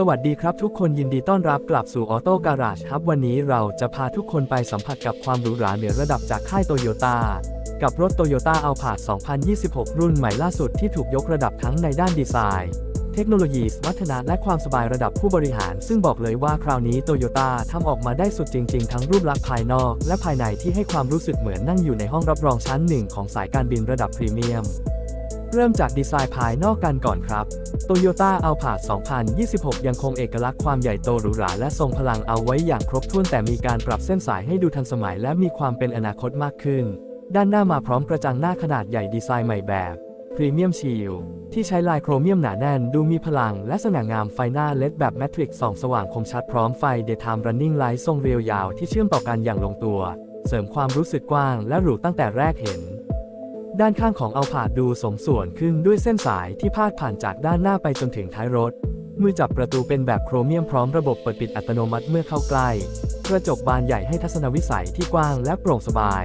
สวัสดีครับทุกคนยินดีต้อนรับกลับสู่ออโต้การา e ครับวันนี้เราจะพาทุกคนไปสัมผัสกับความหรูหราเหนือระดับจากค่ายโตโยต้ากับรถโตโยต้าอัลพาด2026 รุ่นใหม่ล่าสุดที่ถูกยกระดับทั้งในด้านดีไซน์ เทคโนโลยีสมรรถนะและความสบายระดับผู้บริหาร ซึ่งบอกเลยว่าคราวนี้โตโยต้าทำออกมาได้สุดจริง ๆ ทั้งรูปลักษณ์ภายนอก และภายในที่ให้ความรู้สึกเหมือนนั่งอยู่ในห้องรับรองชั้นหนึ่งของสายการบินระดับพรีเมียม เริ่มจากดีไซน์ภายนอกกันก่อนครับ Toyota Alphard 2026 ยังคงเอกลักษณ์ความใหญ่โตหรูหราและทรงพลังเอาไว้อย่างครบถ้วนแต่มีการปรับเส้นสายให้ดูทันสมัยและมีความเป็นอนาคตมากขึ้น ด้านหน้ามาพร้อมกระจังหน้าขนาดใหญ่ดีไซน์ใหม่แบบพรีเมียมชิลที่ใช้ลายโครเมียมหนาแน่น ดูมีพลังและสง่างามไฟหน้าเลดแบบแมทริกส่องสว่างคมชัดพร้อมไฟ Daytime Running Light ทรงเรียวยาวที่เชื่อมต่อกันอย่างลงตัว เสริมความรู้สึกกว้างและหรูตั้งแต่แรกเห็น ด้านข้างของอัลพาดดูสมส่วนขึ้นด้วยเส้นสายที่พาดผ่านจากด้านหน้าไปจนถึงท้ายรถ มือจับประตูเป็นแบบโครเมียมพร้อมระบบเปิดปิดอัตโนมัติเมื่อเข้าใกล้ กระจกบานใหญ่ให้ทัศนวิสัยที่กว้างและโปร่งสบาย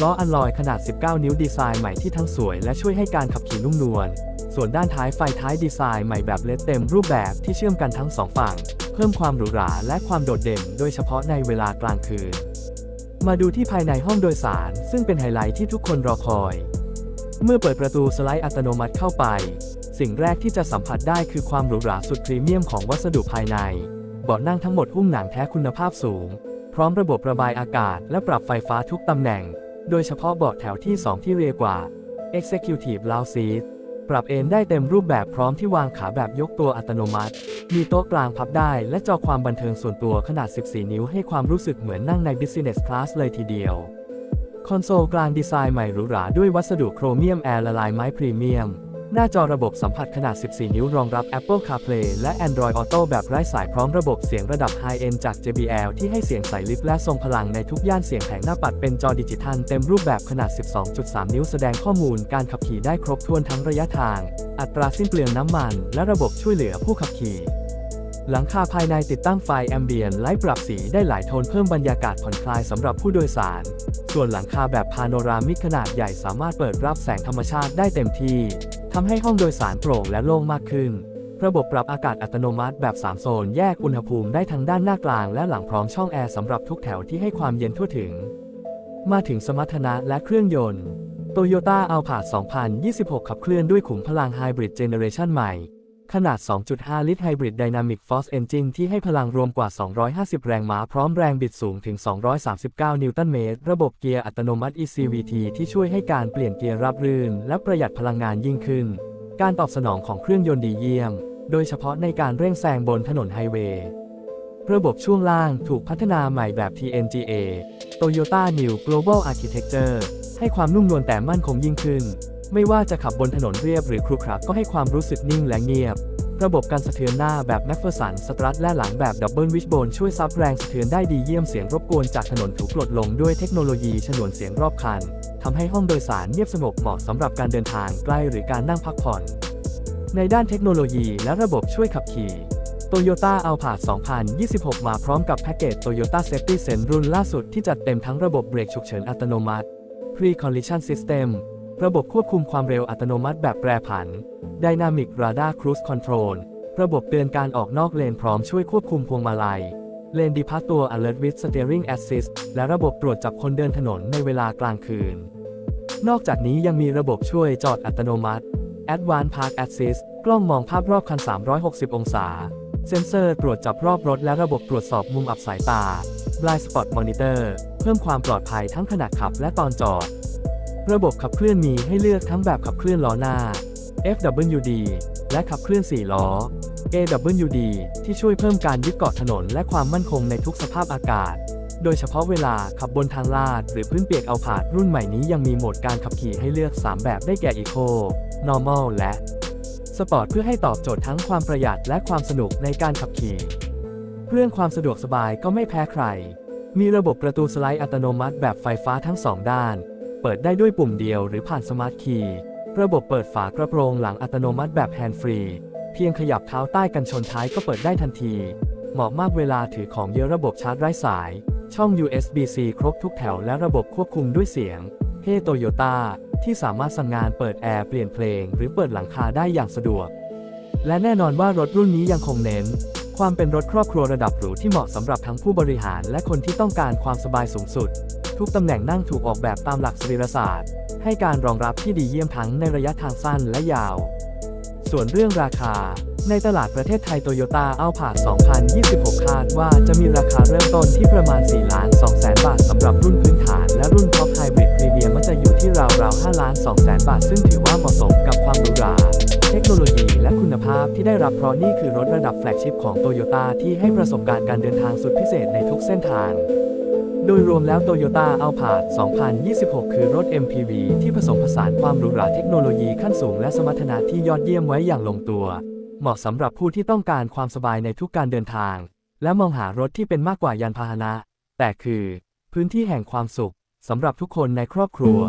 ล้ออัลลอยขนาด 19 นิ้วดีไซน์ใหม่ที่ทั้งสวยและช่วยให้การขับขี่นุ่มนวล ส่วนด้านท้ายไฟท้ายดีไซน์ใหม่แบบเลดเต็มรูปแบบที่เชื่อมกันทั้งสองฝั่ง เพิ่มความหรูหราและความโดดเด่น โดยเฉพาะในเวลากลางคืนมาดูที่ภายในห้องโดยสาร ซึ่งเป็นไฮไลท์ที่ทุกคนรอคอย เมื่อเปิดประตูสไลด์อัตโนมัติเข้าไป สิ่งแรกที่จะสัมผัสได้คือความหรูหราสุดพรีเมียมของวัสดุภายใน เบาะนั่งทั้งหมดหุ้มหนังแท้คุณภาพสูง พร้อมระบบระบายอากาศและปรับไฟฟ้าทุกตำแหน่ง โดยเฉพาะเบาะแถวที่ 2 ที่เรียกว่า Executive Lounge Seat ปรับเอนได้เต็มรูปแบบพร้อมที่วางขาแบบยกตัวอัตโนมัติ มีโต๊ะกลางพับได้และจอความบันเทิงส่วนตัวขนาด 14 นิ้วให้ความรู้สึกเหมือนนั่งใน Business Class เลยทีเดียว คอนโซลกลางดีไซน์ใหม่หรูหราด้วยวัสดุโครเมียมแอร์ละลายไม้พรีเมียม หน้าจอระบบสัมผัสขนาด 14 นิ้วรองรับ Apple CarPlay และ Android Auto แบบไร้สายพร้อมระบบเสียงระดับ High End จาก JBL ที่ให้เสียงใสลิฟและทรงพลังในทุกย่านเสียงแผงหน้าปัดเป็นจอดิจิทัลเต็มรูปแบบขนาด 12.3 นิ้วแสดงข้อมูลการขับขี่ได้ครบถ้วนทั้งระยะทาง อัตราสิ้นเปลืองน้ำมัน และระบบช่วยเหลือผู้ขับขี่หลังคาภายในติดตั้งไฟแอมเบียนไลท์ปรับสีได้หลายโทนเพิ่มบรรยากาศผ่อนคลายสำหรับผู้โดยสาร ส่วนหลังคาแบบพาโนรามิกขนาดใหญ่สามารถเปิดรับแสงธรรมชาติได้เต็มที่ทำให้ห้องโดยสารโปร่งและโล่งมากขึ้น ระบบปรับอากาศอัตโนมัติแบบ 3 โซนแยกอุณหภูมิได้ทั้งด้านหน้ากลางและหลังพร้อมช่องแอร์สำหรับทุกแถวที่ให้ความเย็นทั่วถึง มาถึงสมรรถนะและเครื่องยนต์ Toyota a l p a 2026 ขับเคลื่อนด้วยขุมพลัง Hybrid Generation ใหม่ ขนาด 2.5 ลิตร Hybrid Dynamic Force Engine ที่ให้พลังรวมกว่า 250 แรงม้าพร้อมแรงบิดสูงถึง 239 นิวตันเมตร ระบบเกียร์อัตโนมัติ ECVT ที่ช่วยให้การเปลี่ยนเกียร์ราบรื่น และประหยัดพลังงานยิ่งขึ้น การตอบสนองของเครื่องยนต์ดีเยี่ยม โดยเฉพาะในการเร่งแซงบนถนนไฮเวย์ระบบช่วงล่างถูกพัฒนาใหม่แบบ TNGA Toyota New Global Architecture ให้ความนุ่มนวลแต่มั่นคงยิ่งขึ้น ไม่ว่าจะขับบนถนนเรียบหรือครุขระก็ให้ความรู้สึกนิ่งและเงียบ ระบบการสะเทือนหน้าแบบแมฟเฟอร์สันสตรัทและหลังแบบดับเบิลวิชโบนช่วยซับแรงสะเทือนได้ดีเยี่ยมเสียงรบกวนจากถนนถูกลดลงด้วยเทคโนโลยีฉนวนเสียงรอบคันทำให้ห้องโดยสารเงียบสงบเหมาะสำหรับการเดินทางใกล้หรือการนั่งพักผ่อน ในด้านเทคโนโลยีและระบบช่วยขับขี่ Toyota Alphard 2026 มาพร้อมกับแพ็กเกจ Toyota Safety Sense รุ่นล่าสุดที่จัดเต็มทั้งระบบเบรกฉุกเฉินอัตโนมัติ Pre-Collision System ระบบควบคุมความเร็วอัตโนมัติแบบแปรผัน Dynamic Radar Cruise Control ระบบเตือนการออกนอกเลนพร้อมช่วยควบคุมพวงมาลัย เลนดีพัตตัว Alert with Steering Assist และระบบตรวจจับคนเดินถนนในเวลากลางคืน นอกจากนี้ยังมีระบบช่วยจอดอัตโนมัติ Advanced Park Assist กล้องมองภาพรอบคัน 360 องศา เซ็นเซอร์ตรวจจับรอบรถและระบบตรวจสอบมุมอับสายตา Blind Spot Monitor เพิ่มความปลอดภัยทั้งขณะขับและตอนจอด ระบบขับเคลื่อนมีให้เลือกทั้งแบบขับเคลื่อนล้อหน้า FWD และขับเคลื่อน 4 ล้อ AWD ที่ช่วยเพิ่มการยึดเกาะถนนและความมั่นคงในทุกสภาพอากาศ โดยเฉพาะเวลาขับบนทางลาด หรือพื้นเปียกเอาผาดรุ่นใหม่นี้ยังมีโหมดการขับขี่ให้เลือก 3 แบบได้แก่ Eco Normal และ Sport เพื่อให้ตอบโจทย์ทั้งความประหยัดและความสนุกในการขับขี่ เรื่องความสะดวกสบายก็ไม่แพ้ใคร มีระบบประตูสไลด์อัตโนมัติแบบไฟฟ้าทั้ง2ด้าน เปิดได้ด้วยปุ่มเดียวหรือผ่านสมาร์ทคีย์ ระบบเปิดฝากระโปรงหลังอัตโนมัติแบบแฮนด์ฟรี เพียงขยับเท้าใต้กันชนท้ายก็เปิดได้ทันที เหมาะมากเวลาถือของเยอะระบบชาร์จไร้สาย ช่อง USB-C ครบทุกแถวและระบบควบคุมด้วยเสียง เฮโตโยต้าที่สามารถสั่งงานเปิดแอร์เปลี่ยนเพลง หรือเปิดหลังคาได้อย่างสะดวก และแน่นอนว่ารถรุ่นนี้ยังคงเน้น ความเป็นรถครอบครัวระดับหรูที่เหมาะสำหรับทั้งผู้บริหารและคนที่ต้องการความสบายสูงสุด ทุกตำแหน่งนั่งถูกออกแบบตามหลักสรีรศาสตร์ ให้การรองรับที่ดีเยี่ยมทั้งในระยะทางสั้นและยาว ส่วนเรื่องราคา ในตลาดประเทศไทยโตโยต้าเอาผาด2026 คาดว่าจะมีราคาเริ่มต้นที่ประมาณ 4 ล้าน2แสนบาทสำหรับรุ่นพื้นฐานและรุ่นท็อปไฮบริดพรีเมียมมันจะอยู่ที่ราวๆ5ล้าน2แสนบาท ซึ่งถือว่าเหมาะสมกับความหรูหราเทคโนโลยีและคุณภาพที่ได้รับเพราะนี่คือรถระดับแฟลกชิพของโตโยต้าที่ให้ประสบการณ์การเดินทางสุดพิเศษในทุกเส้นทาง โดยรวมแล้ว Toyota a l p a r d 2026 คือรถ MPV ที่ผสมผสานความหรูหราเทคโนโลยีขั้นสูงและสมรรถนะที่ยอดเยี่ยมไว้อย่างลงตัว เหมาะสำหรับผู้ที่ต้องการความสบายในทุกการเดินทาง และมองหารถที่เป็นมากกว่ายานพาหนะ แต่คือ พื้นที่แห่งความสุขสำหรับทุกคนในครอบครัว